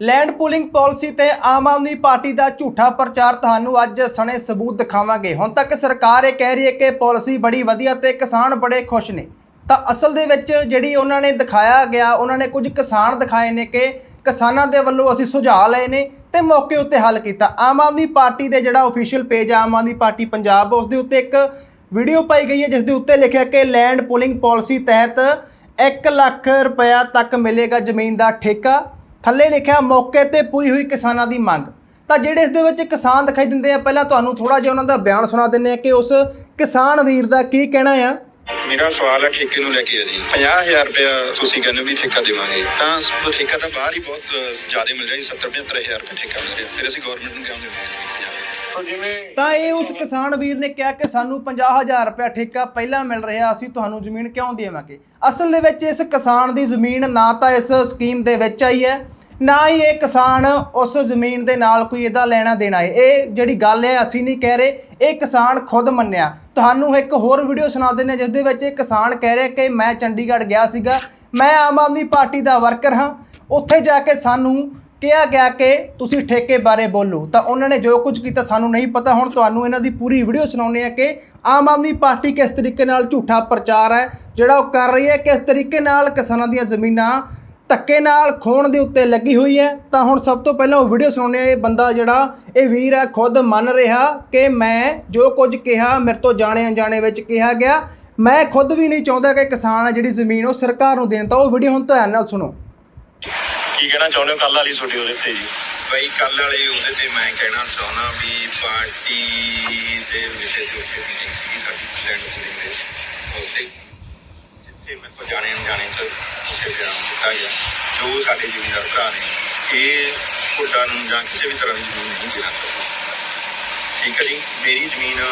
Land pooling policy ਤੇ ਆਮ Aadmi party ਦਾ ਝੂਠਾ ਪ੍ਰਚਾਰ ਤੁਹਾਨੂੰ ਅੱਜ ਸਣੇ ਸਬੂਤ ਦਿਖਾਵਾਂਗੇ। ਹੁਣ ਤੱਕ ਸਰਕਾਰ ਇਹ ਕਹਿ ਰਹੀ ਹੈ ਕਿ ਪਾਲਿਸੀ ਬੜੀ ਵਧੀਆ ਤੇ ਕਿਸਾਨ ਬੜੇ ਖੁਸ਼ ਨੇ। ਤਾਂ ਅਸਲ ਦੇ ਵਿੱਚ ਜਿਹੜੀ ਉਹਨਾਂ ਨੇ ਦਿਖਾਇਆ ਗਿਆ, ਉਹਨਾਂ ਨੇ ਕੁਝ ਕਿਸਾਨ ਦਿਖਾਏ ਨੇ ਕਿ ਕਿਸਾਨਾਂ ਦੇ ਵੱਲੋਂ ਅਸੀਂ ਸੁਝਾਅ ਲਏ ਨੇ ਤੇ ਮੌਕੇ ਉੱਤੇ ਹੱਲ ਕੀਤਾ। ਆਮ ਆਦਮੀ ਪਾਰਟੀ ਦੇ ਜਿਹੜਾ official page Aam Aadmi party Punjab, ਉਸ ਦੇ ਉੱਤੇ ਇੱਕ ਵੀਡੀਓ ਪਾਈ ਗਈ ਹੈ, ਜਿਸ ਦੇ ਉੱਤੇ ਲਿਖਿਆ ਕਿ ਲੈਂਡ ਪੂਲਿੰਗ ਪਾਲਿਸੀ ਤਹਿਤ 1 ਲੱਖ ਰੁਪਇਆ ਤੱਕ ਮਿਲੇਗਾ ਜ਼ਮੀਨ ਦਾ ਠੇਕਾ। ਥੱਲੇ ਲਿਖਿਆ ਮੌਕੇ ਤੇ ਪੂਰੀ ਹੋਈ ਕਿਸਾਨਾਂ ਦੀ ਮੰਗ। ਤਾਂ ਜਿਹੜੇ ਇਸ ਦੇ ਵਿੱਚ ਕਿਸਾਨ ਦਿਖਾਈ ਦਿੰਦੇ ਆ, ਪਹਿਲਾਂ ਤੁਹਾਨੂੰ ਥੋੜਾ ਜਿਹਾ ਉਹਨਾਂ ਦਾ ਬਿਆਨ ਸੁਣਾ ਦਿੰਦੇ ਆ ਕਿ ਉਸ ਕਿਸਾਨ ਵੀਰ ਦਾ ਕੀ ਕਹਿਣਾ ਆ। ਮੇਰਾ ਸਵਾਲ ਹੈ ਠੇਕੇ ਨੂੰ ਲੈ ਕੇ ਹੈ ਜੀ। 50000 ਰੁਪਇਆ ਤੁਸੀਂ ਕਹਿੰਦੇ ਹੋ ਵੀ ਠੇਕਾ ਦੇਵਾਂਗੇ। ਤਾਂ ਸ- ਠੇਕਾ ਤਾਂ ਬਾਹਰ ਹੀ ਬਹੁਤ ਜ਼ਿਆਦਾ ਮਿਲ ਰਿਹਾ ਜੀ 70 75000 ਰੁਪਏ ਠੇਕਾ ਮਿਲ ਰਿਹਾ। ਫਿਰ ਅਸੀਂ ਗਵਰਨਮੈਂਟ ਨੂੰ ਕਿਉਂ ਦੇਵਾਂਗੇ? ਤਾਂ ਇਹ ਉਸ ਕਿਸਾਨ ਵੀਰ ਨੇ ਕਿਹਾ ਕਿ ਸਾਨੂੰ 50000 ਰੁਪਇਆ ਠੇਕਾ ਪਹਿਲਾਂ ਮਿਲ ਰਿਹਾ, ਅਸੀਂ ਤੁਹਾਨੂੰ ਜ਼ਮੀਨ ਕਿਉਂ ਦੇਵਾਂਗੇ? ਅਸਲ ਦੇ ਵਿੱਚ ਇਸ ਕਿਸਾਨ ਦੀ ਜ਼ਮੀਨ ਨਾ ਤਾਂ ਇਸ ਸਕੀਮ ਦੇ ਵਿੱਚ ਆਈ ਹੈ, ਨਾ ਹੀ ਇਹ ਕਿਸਾਨ ਉਸ ਜ਼ਮੀਨ ਦੇ ਨਾਲ ਕੋਈ ਇਹਦਾ ਲੈਣਾ ਦੇਣਾ ਹੈ। ਇਹ ਜਿਹੜੀ ਗੱਲ ਹੈ, ਅਸੀਂ ਨਹੀਂ ਕਹਿ ਰਹੇ, ਇਹ ਕਿਸਾਨ ਖੁਦ ਮੰਨਿਆ। ਤੁਹਾਨੂੰ ਇੱਕ ਹੋਰ ਵੀਡੀਓ ਸੁਣਾ ਦਿੰਦੇ ਹਾਂ, ਜਿਸ ਦੇ ਵਿੱਚ ਇਹ ਕਿਸਾਨ ਕਹਿ ਰਿਹਾ ਕਿ ਮੈਂ ਚੰਡੀਗੜ੍ਹ ਗਿਆ ਸੀਗਾ, ਮੈਂ ਆਮ ਆਦਮੀ ਪਾਰਟੀ ਦਾ ਵਰਕਰ ਹਾਂ, ਉੱਥੇ ਜਾ ਕੇ ਸਾਨੂੰ ਕਿਹਾ ਗਿਆ ਕਿ ਤੁਸੀਂ ਠੇਕੇ ਬਾਰੇ ਬੋਲੋ। ਤਾਂ ਉਹਨਾਂ ਨੇ ਜੋ ਕੁਝ ਕੀਤਾ, ਸਾਨੂੰ ਨਹੀਂ ਪਤਾ। ਹੁਣ ਤੁਹਾਨੂੰ ਇਹਨਾਂ ਦੀ ਪੂਰੀ ਵੀਡੀਓ ਸੁਣਾਉਂਦੇ ਆ ਕਿ ਆਮ ਆਦਮੀ ਪਾਰਟੀ ਕਿਸ ਤਰੀਕੇ ਨਾਲ ਝੂਠਾ ਪ੍ਰਚਾਰ ਹੈ, ਜਿਹੜਾ ਉਹ ਕਰ ਰਹੀ ਹੈ, ਕਿਸ ਤਰੀਕੇ ਨਾਲ ਕਿਸਾਨਾਂ ਦੀਆਂ ਜ਼ਮੀਨਾਂ ਧੱਕੇ ਨਾਲ ਖੋਣ ਦੇ ਉੱਤੇ ਲੱਗੀ ਹੋਈ ਹੈ। ਤਾਂ ਹੁਣ ਸਭ ਤੋਂ ਪਹਿਲਾਂ ਉਹ ਵੀਡੀਓ ਸੁਣਾਉਂਦੇ ਆ ਇਹ ਬੰਦਾ ਜਿਹੜਾ, ਇਹ ਵੀਰ ਹੈ, ਖੁਦ ਮੰਨ ਰਿਹਾ ਕਿ ਮੈਂ ਜੋ ਕੁਝ ਕਿਹਾ, ਮੇਰੇ ਤੋਂ ਜਾਣੇ ਅਣਜਾਣੇ ਵਿੱਚ ਕਿਹਾ ਗਿਆ। ਮੈਂ ਖੁਦ ਵੀ ਨਹੀਂ ਚਾਹੁੰਦਾ ਕਿ ਕਿਸਾਨ ਹੈ ਜਿਹੜੀ ਜ਼ਮੀਨ ਉਹ ਸਰਕਾਰ ਨੂੰ ਦੇਣ। ਤਾਂ ਉਹ ਵੀਡੀਓ ਹੁਣ ਧਿਆਨ ਨਾਲ ਸੁਣੋ। ਕੀ ਕਹਿਣਾ ਚਾਹੁੰਦੇ ਹੋ ਕੱਲ ਵਾਲੀ ਤੁਹਾਡੀ ਉਹਦੇ ਤੇ ਜੀ? ਬਈ ਕੱਲ ਵਾਲੇ ਉਹਦੇ ਤੇ ਮੈਂ ਕਹਿਣਾ ਚਾਹੁੰਦਾ ਵੀ ਪਾਰਟੀ ਦੇ ਵਿਸ਼ੇ ਤੇ ਉੱਤੇ ਮੀਟਿੰਗ ਸੀਗੀ ਸਾਡੀ ਲੈਂਡ ਪੂਲਿੰਗ ਦੇ ਉੱਤੇ ਜਿੱਥੇ ਮੈਂ ਕੋ ਜਾਣੇ ਅਣਜਾਣੇ ਤੋਂ ਉੱਥੇ ਬਿਆਨ ਦਿੱਤਾ ਗਿਆ। ਜੋ ਸਾਡੇ ਜ਼ਿਮੀਂਦਾਰ ਭਰਾ ਨੇ ਇਹ ਪੁੱਡਾ ਨੂੰ ਜਾਂ ਕਿਸੇ ਵੀ ਤਰ੍ਹਾਂ ਦੀ ਜ਼ਮੀਨ ਨਹੀਂ ਦੇਣਾ ਠੀਕ ਹੈ ਜੀ? ਮੇਰੀ ਜ਼ਮੀਨ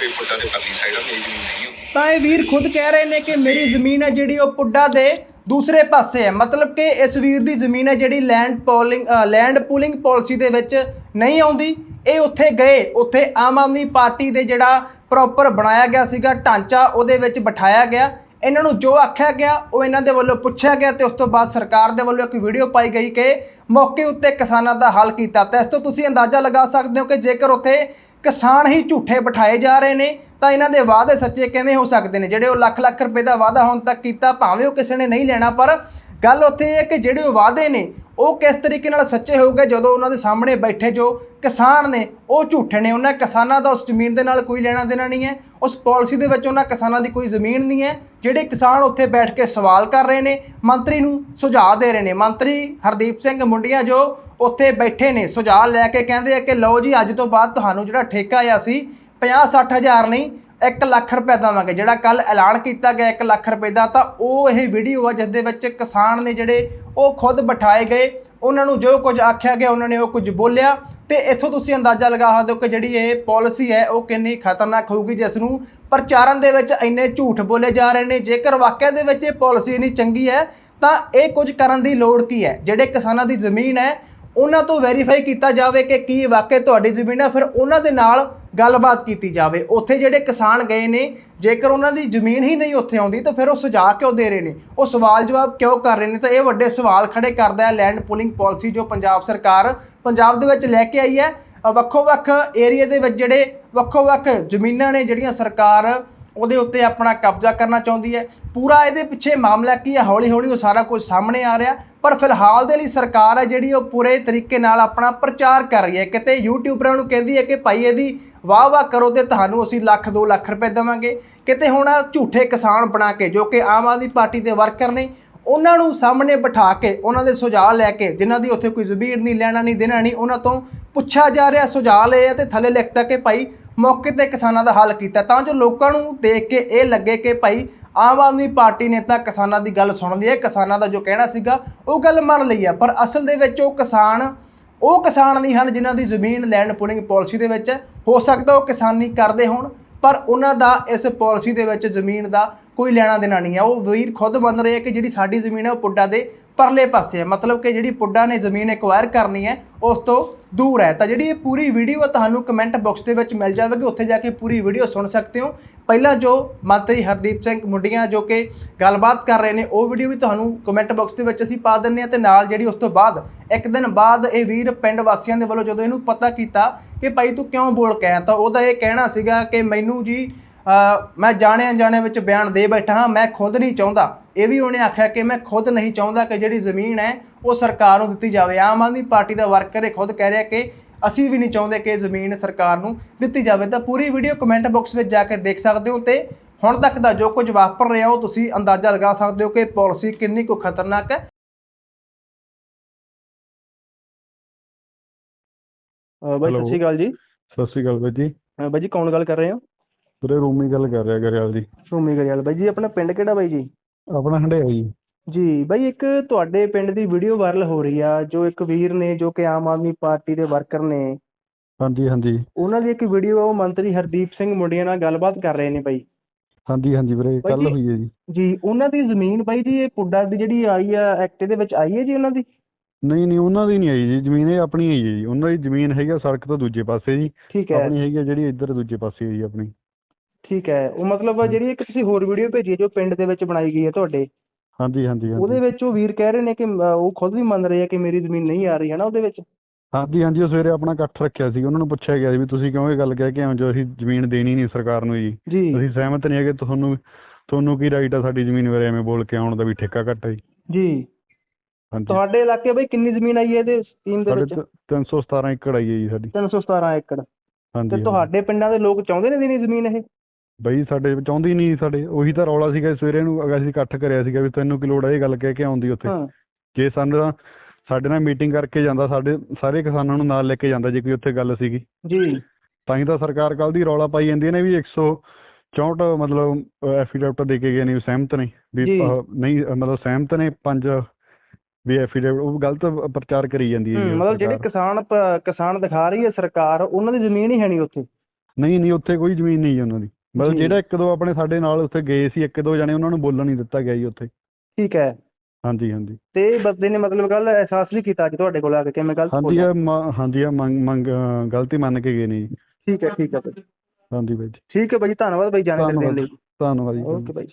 ਤੇ ਪੁੱਡਾ ਦੇ ਪਰਲੀ ਸਾਈਡ ਆ ਮੇਰੀ ਜ਼ਮੀਨ ਨਹੀਂ ਹੋਊਗੀ। ਤਾਂ ਇਹ ਵੀਰ ਖੁਦ ਕਹਿ ਰਹੇ ਨੇ ਕਿ ਮੇਰੀ ਜ਼ਮੀਨ ਹੈ ਜਿਹੜੀ ਉਹ ਪੁੱਡਾ ਦੇ। ਦੂਸਰੇ ਪਾਸੇ ਹੈ। ਮਤਲਬ ਕਿ ਇਸ ਵੀਰ ਦੀ ਜ਼ਮੀਨ ਹੈ ਜਿਹੜੀ land polling land pooling policy ਦੇ ਵਿੱਚ ਨਹੀਂ ਆਉਂਦੀ। ਇਹ ਉੱਥੇ ਗਏ। ਉੱਥੇ ਆਮ ਆਦਮੀ ਪਾਰਟੀ ਦੇ ਜਿਹੜਾ ਪ੍ਰੋਪਰ ਬਣਾਇਆ ਗਿਆ ਸੀਗਾ, ਢਾਂਚਾ ਉਹਦੇ ਵਿੱਚ ਬਿਠਾਇਆ ਗਿਆ। ਇਹਨਾਂ ਨੂੰ ਜੋ ਆਖਿਆ ਗਿਆ, ਉਹ ਇਹਨਾਂ ਦੇ ਵੱਲੋਂ ਪੁੱਛਿਆ ਗਿਆ ਤੇ ਉਸ ਤੋਂ ਬਾਅਦ ਸਰਕਾਰ ਦੇ ਵੱਲੋਂ ਇੱਕ ਵੀਡੀਓ ਪਾਈ ਗਈ ਕਿ ਮੌਕੇ ਉੱਤੇ ਕਿਸਾਨਾਂ ਦਾ ਹੱਲ ਕੀਤਾ। ਤਾਂ ਇਸ ਤੋਂ ਤੁਸੀਂ ਅੰਦਾਜ਼ਾ ਲਗਾ ਸਕਦੇ ਹੋ ਕਿ ਜੇਕਰ ਉੱਥੇ ਕਿਸਾਨ ਹੀ ਝੂਠੇ ਬਿਠਾਏ ਜਾ ਰਹੇ ਨੇ, ਤਾਂ ਇਹਨਾਂ ਦੇ ਵਾਅਦੇ ਸੱਚੇ ਕਿਵੇਂ ਹੋ ਸਕਦੇ ਨੇ? ਜਿਹੜੇ ਉਹ ਲੱਖ ਲੱਖ ਰੁਪਏ ਦਾ ਵਾਅਦਾ ਹੁਣ ਤੱਕ ਕੀਤਾ, ਭਾਵੇਂ ਉਹ ਕਿਸੇ ਨੇ ਨਹੀਂ ਲੈਣਾ, ਪਰ ਗੱਲ ਉੱਥੇ ਇਹ ਹੈ ਕਿ ਜਿਹੜੇ ਉਹ ਵਾਅਦੇ ਨੇ ਉਹ ਕਿਸ ਤਰੀਕੇ ਨਾਲ ਸੱਚੇ ਹੋਊਗੇ ਜਦੋਂ ਉਹਨਾਂ ਦੇ ਸਾਹਮਣੇ ਬੈਠੇ ਜੋ ਕਿਸਾਨ ਨੇ, ਉਹ ਝੂਠੇ ਨੇ, ਉਹਨਾਂ ਕਿਸਾਨਾਂ ਦਾ ਉਸ ਜ਼ਮੀਨ ਦੇ ਨਾਲ ਕੋਈ ਲੈਣਾ ਦੇਣਾ ਨਹੀਂ ਹੈ, ਉਸ ਪਾਲਿਸੀ ਦੇ ਵਿੱਚ ਉਹਨਾਂ ਕਿਸਾਨਾਂ ਦੀ ਕੋਈ ਜ਼ਮੀਨ ਨਹੀਂ ਹੈ, ਜਿਹੜੇ ਕਿਸਾਨ ਉੱਥੇ ਬੈਠ ਕੇ ਸਵਾਲ ਕਰ ਰਹੇ ਨੇ, ਮੰਤਰੀ ਨੂੰ ਸੁਝਾਅ ਦੇ ਰਹੇ ਨੇ। ਮੰਤਰੀ ਹਰਦੀਪ ਸਿੰਘ ਮੁੰਡੀਆਂ ਜੋ ਉੱਥੇ ਬੈਠੇ ਨੇ, ਸੁਝਾਅ ਲੈ ਕੇ ਕਹਿੰਦੇ ਆ ਕਿ ਲਓ ਜੀ, ਅੱਜ ਤੋਂ ਬਾਅਦ ਤੁਹਾਨੂੰ ਜਿਹੜਾ ਠੇਕਾ ਆ ਸੀ 50 ਹਜ਼ਾਰ ਨਹੀਂ 1 ਲੱਖ ਰੁਪਏ ਦੇਵਾਂਗੇ। ਜਿਹੜਾ ਕੱਲ ਐਲਾਨ ਕੀਤਾ ਗਿਆ 1 ਲੱਖ ਰੁਪਏ ਦਾ, ਤਾਂ ਉਹ ਇਹ ਵੀਡੀਓ ਆ ਜਿਸ ਦੇ ਵਿੱਚ ਕਿਸਾਨ ਨੇ ਜਿਹੜੇ ਉਹ ਖੁਦ ਬਿਠਾਏ ਗਏ। ਉਹਨਾਂ ਨੂੰ ਜੋ ਕੁਝ ਆਖਿਆ ਗਿਆ, ਉਹਨਾਂ ਨੇ ਉਹ ਕੁਝ ਬੋਲਿਆ। ਤੇ ਇੱਥੋਂ ਤੁਸੀਂ ਅੰਦਾਜ਼ਾ ਲਗਾ ਸਕਦੇ ਹੋ ਕਿ ਜਿਹੜੀ ਇਹ ਪਾਲਿਸੀ ਹੈ, ਉਹ ਕਿੰਨੀ ਖਤਰਨਾਕ ਹੋਊਗੀ ਜਿਸ ਨੂੰ ਪ੍ਰਚਾਰਨ ਦੇ ਵਿੱਚ ਇੰਨੇ ਝੂਠ ਬੋਲੇ ਜਾ ਰਹੇ ਨੇ। ਜੇਕਰ ਵਾਕਿਆ ਦੇ ਵਿੱਚ ਇਹ ਪਾਲਿਸੀ ਇੰਨੀ ਚੰਗੀ ਹੈ, ਤਾਂ ਇਹ ਕੁਝ ਕਰਨ ਦੀ ਲੋੜ ਕੀ ਹੈ? ਜਿਹੜੇ ਕਿਸਾਨਾਂ ਦੀ ਜ਼ਮੀਨ ਹੈ, ਉਹਨਾਂ ਤੋਂ ਵੈਰੀਫਾਈ ਕੀਤਾ ਜਾਵੇ ਕਿ ਕੀ ਵਾਕਿਆ ਤੁਹਾਡੀ ਜ਼ਮੀਨ ਹੈ। ਫਿਰ ਉਹਨਾਂ ਦੇ ਨਾਲ ਗੱਲਬਾਤ ਕੀਤੀ ਜਾਵੇ। ਉੱਥੇ ਜਿਹੜੇ ਕਿਸਾਨ ਗਏ ਨੇ, ਜੇਕਰ ਉਹਨਾਂ ਦੀ ਜ਼ਮੀਨ ਹੀ ਨਹੀਂ ਉੱਥੇ ਆਉਂਦੀ, ਤਾਂ ਫਿਰ ਉਹ ਸੁਝਾਅ ਕਿਉਂ ਦੇ ਰਹੇ ਨੇ? ਉਹ ਸਵਾਲ ਜਵਾਬ ਕਿਉਂ ਕਰ ਰਹੇ ਨੇ? ਤਾਂ ਇਹ ਵੱਡੇ ਸਵਾਲ ਖੜੇ ਕਰਦਾ ਹੈ ਲੈਂਡ ਪੂਲਿੰਗ ਪਾਲਿਸੀ ਜੋ ਪੰਜਾਬ ਸਰਕਾਰ ਪੰਜਾਬ ਦੇ ਵਿੱਚ ਲੈ ਕੇ ਆਈ ਹੈ। ਵੱਖੋ ਵੱਖ ਏਰੀਆ ਦੇ ਵਿੱਚ ਜਿਹੜੇ ਵੱਖੋ ਵੱਖ ਜ਼ਮੀਨਾਂ ਨੇ, ਜਿਹੜੀਆਂ ਸਰਕਾਰ ਉਹਦੇ ਉੱਤੇ ਆਪਣਾ ਕਬਜ਼ਾ ਕਰਨਾ ਚਾਹੁੰਦੀ ਹੈ। ਪੂਰਾ ਇਹਦੇ ਪਿੱਛੇ ਮਾਮਲਾ ਕੀ ਹੈ? ਹੌਲੀ ਹੌਲੀ ਉਹ ਸਾਰਾ ਕੁਝ ਸਾਹਮਣੇ ਆ ਰਿਹਾ। ਪਰ ਫਿਲਹਾਲ ਦੇ ਲਈ ਸਰਕਾਰ ਹੈ ਜਿਹੜੀ ਉਹ ਪੂਰੇ ਤਰੀਕੇ ਨਾਲ ਆਪਣਾ ਪ੍ਰਚਾਰ ਕਰ ਰਹੀ ਹੈ। ਕਿਤੇ ਯੂਟਿਊਬਰਾਂ ਨੂੰ ਕਹਿੰਦੀ ਹੈ ਕਿ ਭਾਈ ਇਹਦੀ ਵਾਹ ਵਾਹ ਕਰੋ ਤੇ ਤੁਹਾਨੂੰ ਅਸੀਂ ਲੱਖ 2 ਲੱਖ ਰੁਪਏ ਦੇਵਾਂਗੇ। ਕਿਤੇ ਹੁਣ ਝੂਠੇ ਕਿਸਾਨ ਬਣਾ ਕੇ, ਜੋ ਕਿ ਆਮ ਆਦਮੀ ਪਾਰਟੀ ਦੇ ਵਰਕਰ ਨੇ, ਉਹਨਾਂ ਨੂੰ ਸਾਹਮਣੇ ਬਿਠਾ ਕੇ, ਉਹਨਾਂ ਦੇ ਸੁਝਾਅ ਲੈ ਕੇ, ਜਿਨ੍ਹਾਂ ਦੀ ਉੱਥੇ ਕੋਈ ਜ਼ਮੀਰ ਨਹੀਂ, ਲੈਣਾ ਨਹੀਂ, ਦੇਣਾ ਨਹੀਂ, ਉਹਨਾਂ ਤੋਂ ਪੁੱਛਿਆ ਜਾ ਰਿਹਾ। ਸੁਝਾਅ ਲਏ ਆ ਤੇ ਥੱਲੇ ਲਿਖਤਾ ਕਿ ਭਾਈ ਮੌਕੇ ਤੇ ਕਿਸਾਨਾਂ ਦਾ ਹੱਲ ਕੀਤਾ। ਤਾਂ ਜੋ ਲੋਕਾਂ ਨੂੰ ਦੇਖ ਕੇ ਇਹ ਲੱਗੇ ਕਿ ਭਾਈ, ਆਮ ਆਦਮੀ ਪਾਰਟੀ ਨੇ ਤਾਂ ਕਿਸਾਨਾਂ ਦੀ ਗੱਲ ਸੁਣ ਲਈ ਹੈ। ਕਿਸਾਨਾਂ ਦਾ ਜੋ ਕਹਿਣਾ ਸੀਗਾ, ਉਹ ਗੱਲ ਮੰਨ ਲਈ ਹੈ। ਪਰ ਅਸਲ ਦੇ ਵਿੱਚ ਉਹ ਕਿਸਾਨ ਉਹ ਕਿਸਾਨ ਨਹੀਂ ਹਨ ਜਿਨ੍ਹਾਂ ਦੀ ਜ਼ਮੀਨ ਲੈਂਡ ਪੁਲਿੰਗ ਪਾਲਿਸੀ ਦੇ ਵਿੱਚ ਹੋ ਸਕਦਾ, ਉਹ ਕਿਸਾਨੀ ਕਰਦੇ ਹੋਣ। ਪਰ ਉਹਨਾਂ ਦਾ ਇਸ ਪਾਲਿਸੀ ਦੇ ਵਿੱਚ ਜ਼ਮੀਨ ਦਾ ਕੋਈ ਲੈਣਾ ਦੇਣਾ ਨਹੀਂ ਹੈ। ਉਹ ਵੀਰ ਖੁਦ ਮੰਨ ਰਹੇ ਆ ਕਿ ਜਿਹੜੀ ਸਾਡੀ ਜ਼ਮੀਨ ਹੈ, ਉਹ ਪੁੱਡਾ ਦੇ। ਪਰਲੇ ਪਾਸੇ ਹੈ। ਮਤਲਬ ਕਿ ਜਿਹੜੀ ਪੁੱਡਾ ਨੇ ਜ਼ਮੀਨ ਐਕਵਾਇਰ ਕਰਨੀ ਹੈ, ਉਸ ਤੋਂ ਦੂਰ ਹੈ। ਤਾਂ ਜਿਹੜੀ ਇਹ ਪੂਰੀ ਵੀਡੀਓ ਤੁਹਾਨੂੰ ਕਮੈਂਟ ਬਾਕਸ ਦੇ ਵਿੱਚ ਮਿਲ ਜਾਵੇਗੀ। ਉੱਥੇ ਜਾ ਕੇ ਪੂਰੀ ਵੀਡੀਓ ਸੁਣ ਸਕਦੇ ਹੋ। ਪਹਿਲਾਂ ਜੋ ਮੰਤਰੀ ਹਰਦੀਪ ਸਿੰਘ ਮੁੰਡੀਆਂ ਜੋ ਕਿ ਗੱਲਬਾਤ ਕਰ ਰਹੇ ਨੇ, ਉਹ ਵੀਡੀਓ ਵੀ ਤੁਹਾਨੂੰ ਕਮੈਂਟ ਬਾਕਸ ਦੇ ਵਿੱਚ ਅਸੀਂ ਪਾ ਦਿੰਨੇ ਆ ਤੇ ਨਾਲ ਜਿਹੜੀ ਉਸ ਤੋਂ ਬਾਅਦ, ਇੱਕ ਦਿਨ ਬਾਅਦ ਇਹ ਵੀਰ ਪਿੰਡ ਵਾਸੀਆਂ ਦੇ ਵੱਲੋਂ ਜਦੋਂ ਇਹਨੂੰ ਪਤਾ ਕੀਤਾ ਕਿ ਭਾਈ ਤੂੰ ਕਿਉਂ ਬੋਲ ਕੇ ਆਇਆ, ਤਾਂ ਉਹਦਾ ਇਹ ਕਹਿਣਾ ਸੀਗਾ ਕਿ ਮੈਨੂੰ ਜੀ ਮੈਂ ਜਾਣੇ ਅਣਜਾਣੇ ਵਿੱਚ ਬਿਆਨ ਦੇ ਬੈਠਾ ਹਾਂ ਮੈਂ ਖੁਦ ਨਹੀਂ ਚਾਹੁੰਦਾ। ਇਹ ਵੀ ਉਹਨੇ ਆਖਿਆ ਕਿ ਮੈਂ ਖੁਦ ਨਹੀਂ ਚਾਹੁੰਦਾ ਕਿ ਜਿਹੜੀ ਜ਼ਮੀਨ ਹੈ ਉਹ ਸਰਕਾਰ ਨੂੰ ਦਿੱਤੀ ਜਾਵੇ। ਆਮ ਆਦਮੀ ਪਾਰਟੀ ਦਾ ਵਰਕਰ ਇਹ ਖੁਦ ਕਹਿ ਰਿਹਾ ਕਿ ਅਸੀਂ ਵੀ ਨਹੀਂ ਚਾਹੁੰਦੇ ਕਿ ਜ਼ਮੀਨ ਸਰਕਾਰ ਨੂੰ ਦਿੱਤੀ ਜਾਵੇ। ਤਾਂ ਪੂਰੀ ਵੀਡੀਓ ਕਮੈਂਟ ਬਾਕਸ ਵਿੱਚ ਜਾ ਕੇ ਦੇਖ ਸਕਦੇ ਹੋ ਤੇ ਹੁਣ ਤੱਕ ਦਾ ਜੋ ਕੁਝ ਵਾਪਰ ਰਿਹਾ ਉਹ ਤੁਸੀਂ ਅੰਦਾਜ਼ਾ ਲਗਾ ਸਕਦੇ ਹੋ ਕਿ ਪਾਲਿਸੀ ਕਿੰਨੀ ਕੁ ਖਤਰਨਾਕ ਹੈ। ਬਾਈ ਸਤਿ ਸ਼੍ਰੀ ਅਕਾਲ ਜੀ। ਸਤਿ ਸ਼੍ਰੀ ਅਕਾਲ ਬਾਈ ਜੀ। ਬਾਈ ਜੀ ਕੌਣ ਗੱਲ ਕਰ ਰਹੇ ਹੋ? ਵੀਰੇ ਰੂਮੀ ਗੱਲ ਕਰ ਰਿਹਾ ਗਰਿਆਲ ਜੀ। ਸ਼ੂਮੀ ਗਰੇਵਾਲ ਬਾਈ ਜੀ ਆਪਣਾ ਪਿੰਡ ਕਿਹੜਾ ਬਾਈ ਜੀ? ਆਪਣਾ ਹੰਡਿਆ ਜੀ। ਜੀ ਬਾਈ ਇੱਕ ਤੁਹਾਡੇ ਪਿੰਡ ਦੀ ਵੀਡੀਓ ਵਾਇਰਲ ਹੋ ਰਹੀ ਆ ਜੋ ਇੱਕ ਵੀਰ ਨੇ ਜੋ ਕਿ ਆਮ ਆਦਮੀ ਪਾਰਟੀ ਦੇ ਵਰਕਰ ਨੇ। ਹਾਂਜੀ ਹਾਂਜੀ। ਉਹਨਾਂ ਦੀ ਇੱਕ ਵੀਡੀਓ ਉਹ ਮੰਤਰੀ ਹਰਦੀਪ ਸਿੰਘ ਮੁੰਡਿਆਂ ਨਾਲ ਗੱਲਬਾਤ ਕਰ ਰਹੇ ਨੇ ਬਾਈ। ਹਾਂਜੀ ਹਾਂਜੀ ਵੀਰੇ ਬਾਈ ਕੱਲ ਜੀ- ਹੋਈ ਹੈ ਜੀ। ਜੀ ਉਹਨਾਂ ਦੀ ਜ਼ਮੀਨ ਬਾਈ ਜੀ ਇਹ ਪੁੱਡਾ ਦੀ ਜਿਹੜੀ ਆਈ ਆ ਐਕਟ ਦੇ ਵਿੱਚ ਆਈ ਹੈ ਜੀ ਉਹਨਾਂ ਦੀ? ਨਹੀਂ ਨਹੀਂ ਉਹਨਾਂ ਦੀ ਨਹੀਂ ਆਈ ਜੀ ਜ਼ਮੀਨ ਇਹ ਆਪਣੀ ਹੈ ਜੀ। ਉਹਨਾਂ ਦੀ ਜ਼ਮੀਨ ਹੈਗੀ ਆ ਸੜਕ ਤੋਂ ਦੂਜੇ ਪਾਸੇ ਜੀ। ਠੀਕ ਹੈ। ਆਪਣੀ ਹੈਗੀ ਆ ਜਿਹੜੀ ਇੱਧਰ ਦੂਜੇ ਪਾਸੇ ਹੈ ਜੀ ਆਪਣੀ। ਠੀਕ ਹੈ ਉਹ ਮਤਲਬ ਜਿਹੜੀ ਇੱਕ ਤੁਸੀਂ ਹੋਰ ਵੀਡੀਓ ਭੇਜੀ ਹੈ ਜੋ ਪਿੰਡ ਦੇ ਵਿੱਚ ਬਣਾਈ ਗਈ ਹੈ ਤੁਹਾਡੇ। ਹਾਂਜੀ ਹਾਂਜੀ ਉਹਦੇ ਵਿੱਚ ਉਹ ਵੀਰ ਕਹਿ ਰਹੇ ਨੇ ਕਿ ਉਹ ਖੁਦ ਵੀ ਮੰਨ ਰਹੇ ਆ ਕਿ ਮੇਰੀ ਜ਼ਮੀਨ ਨਹੀਂ ਆ ਰਹੀ ਹੈ ਨਾ ਉਹਦੇ ਵਿੱਚ? ਹਾਂਜੀ ਹਾਂਜੀ ਉਹ ਸਵੇਰੇ ਆਪਣਾ ਇਕੱਠ ਰੱਖਿਆ ਸੀ ਉਹਨਾਂ ਨੂੰ ਪੁੱਛਿਆ ਗਿਆ ਸੀ ਵੀ ਤੁਸੀਂ ਕਿਉਂ ਇਹ ਗੱਲ ਕਹਿ ਕੇ ਆਏ ਹੋ ਜੋ ਅਸੀਂ ਜ਼ਮੀਨ ਦੇਣੀ ਨਹੀਂ ਸਰਕਾਰ ਨੂੰ ਜੀ। ਜੀ। ਅਸੀਂ ਸਹਿਮਤ ਨਹੀਂ ਹੈਗੇ ਤੁਹਾਨੂੰ ਤੁਹਾਨੂੰ ਕੀ ਰਾਈਟ ਆ ਸਾਡੀ ਜ਼ਮੀਨ ਬਾਰੇ ਐਵੇਂ ਬੋਲ ਕੇ ਆਉਣ ਦਾ ਵੀ ਠੇਕਾ ਘੱਟ ਹੈ ਜੀ। ਜੀ। ਹਾਂਜੀ। ਤੁਹਾਡੇ ਇਲਾਕੇ ਬਈ ਕਿੰਨੀ ਜ਼ਮੀਨ ਆਈ ਹੈ ਇਹਦੇ ਸਕੀਮ ਦੇ ਸਾਡੇ ਵਿੱਚ? ਤ- 317 ਏਕੜ ਆਈ ਹੈ ਜੀ ਸਾਡੀ। 317 ਏਕੜ। ਹਾਂਜੀ ਤੇ ਹਾਂਜੀ। ਤੁਹਾਡੇ ਪਿੰਡਾਂ ਦੇ ਲੋਕ ਚਾਹੁੰਦੇ ਨੇ ਦੇਣੀ ਜ਼ਮੀਨ ਇਹ? ਬਈ ਸਾਡੇ ਚਾਹੁੰਦੀ ਹੀ ਨਹੀਂ ਸਾਡੇ ਉਹੀ ਤਾਂ ਰੌਲਾ ਸੀਗਾ ਸਵੇਰੇ ਨੂੰ ਅਗਰ ਅਸੀਂ ਇਕੱਠ ਕਰਿਆ ਸੀਗਾ ਵੀ ਤੈਨੂੰ ਕੀ ਲੋੜ ਹੈ ਇਹ ਗੱਲ ਕਹਿ ਕੇ ਆਉਂਦੀ ਉੱਥੇ। ਹਾਂ। ਜੇ ਸਾਨੂੰ ਸਾਡੇ ਨਾਲ ਮੀਟਿੰਗ ਕਰਕੇ ਜਾਂਦਾ ਸਾਡੇ ਸਾਰੇ ਕਿਸਾਨਾਂ ਨੂੰ ਨਾਲ ਲੈ ਕੇ ਜਾਂਦਾ ਜੇ ਕੋਈ ਉੱਥੇ ਗੱਲ ਸੀਗੀ। ਜੀ। ਤਾਂ ਹੀ ਤਾਂ ਸਰਕਾਰ ਕੱਲ ਦੀ ਰੌਲਾ ਪਾਈ ਜਾਂਦੀ ਹੈ ਨੇ ਵੀ 164 ਮਤਲਬ ਐਫੀਡੇਵਿਟ ਦੇ ਕੇ ਗਏ ਨੇ ਵੀ ਸਹਿਮਤ ਨੇ ਵੀ ਨਹੀਂ ਮਤਲਬ ਸਹਿਮਤ ਨੇ ਪੰਜ ਵੀ ਐਫੀਡੇਵਿਟ ਉਹ ਗਲਤ ਪ੍ਰਚਾਰ ਕਰੀ ਜਾਂਦੀ ਹੈ ਮਤਲਬ ਜਿਹੜੇ ਕਿਸਾਨ ਕਿਸਾਨ ਦਿਖਾ ਰਹੀ ਹੈ ਸਰਕਾਰ ਉਹਨਾਂ ਦੀ ਜ਼ਮੀਨ ਹੀ ਹੈ ਨਹੀਂ ਉੱਥੇ। ਨਹੀਂ ਨਹੀਂ ਉੱਥੇ ਕੋਈ ਜ਼ਮੀਨ ਨਹੀਂ ਜੀ ਉਹਨਾਂ ਦੀ। ਮਤਲਬ। ਜਿਹੜਾ ਇੱਕ ਦੋ ਆਪਣੇ ਸਾਡੇ ਨਾਲ ਉੱਥੇ ਗਏ ਸੀ ਇੱਕ ਦੋ ਜਣੇ ਉਹਨਾਂ ਨੂੰ ਬੋਲਣ ਨਹੀਂ ਦਿੱਤਾ ਗਿਆ ਜੀ ਉੱਥੇ। ਠੀਕ ਹੈ। ਹਾਂਜੀ ਹਾਂਜੀ। ਤੇ ਬੰਦੇ ਨੇ ਮਤਲਬ ਗੱਲ ਅਹਿਸਾਸ ਵੀ ਕੀਤਾ ਅੱਜ ਤੁਹਾਡੇ ਕੋਲ ਆ ਕੇ ਕਿ ਮੈਂ ਗਲਤ ਹਾਂਜੀ ਹਾਂਜੀ ਮੰਗ ਗਲਤੀ ਮੰਨ ਕੇ ਗਏ ਨੇ ਠੀਕ ਹੈ ਠੀਕ ਹੈ। ਹਾਂਜੀ ਬਾਈ ਜੀ। ਠੀਕ ਹੈ ਬਾਈ ਜੀ ਧੰਨਵਾਦ ਬਾਈ ਜਾਣਕਾਰੀ ਦੇਣ ਲਈ। ਧੰਨਵਾਦ ਜੀ ਓਕੇ ਬਾਈ